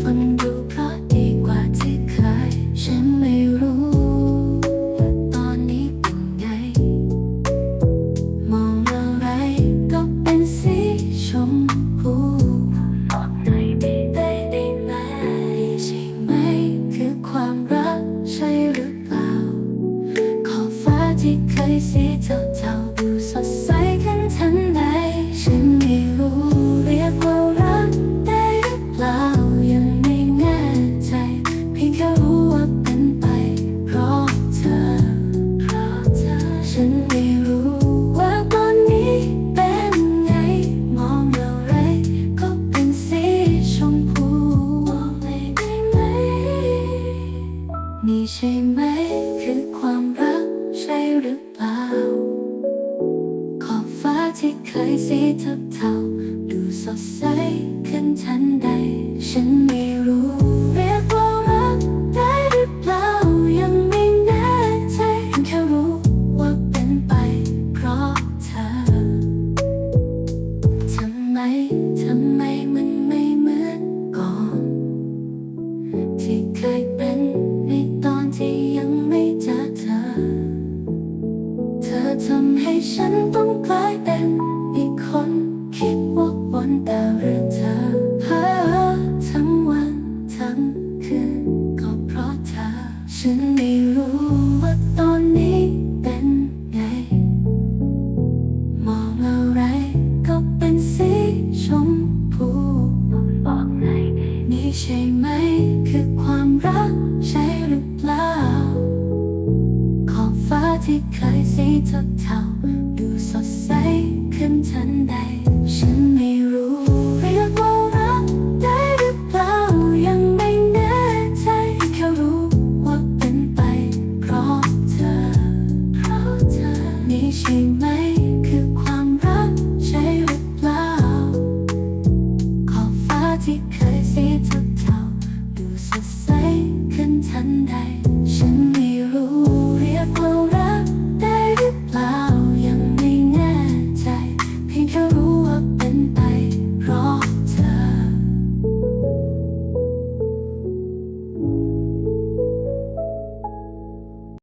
ฟังดูเพราะดีกว่าที่เคยฉันไม่รู้ตอนนี้เป็นไง มองอะไรก็เป็นสีชมพูบอกหนไม่ได้ได้ไหมใช่ไหม คือความรักใช่หรือเปล่า ขอบฟ้าที่เคยสีเทา นี่ใช่ไหมคือความรักใช่หรือเปล่า ขอบฟ้าที่เคยสีเทาๆดูสดใสขึ้นทันใด ฉันไม่รู้เรียกว่ารักได้หรือเปล่า ยังไม่แน่ใจแค่รู้ว่าเป็นไปเพราะเธอ ทำไม ทำไมมันไม่เหมือนก่อน ที่เคย ใช่ไหม คือความรักใช่หรือเปล่า ขอบฟ้าที่เคยสีเทาๆดูสดใสขึ้นทันใด ฉันไม่รู้รีกว่ารักได้หรือเปล่า ยังไม่แน่ใจแค่รู้ว่าเป็นไป เพราะเธอ เพราะเธอนี่ใช่ไหม คือความรักใช่หรือเปล่า ขอบฟ้าที่เคย 等待。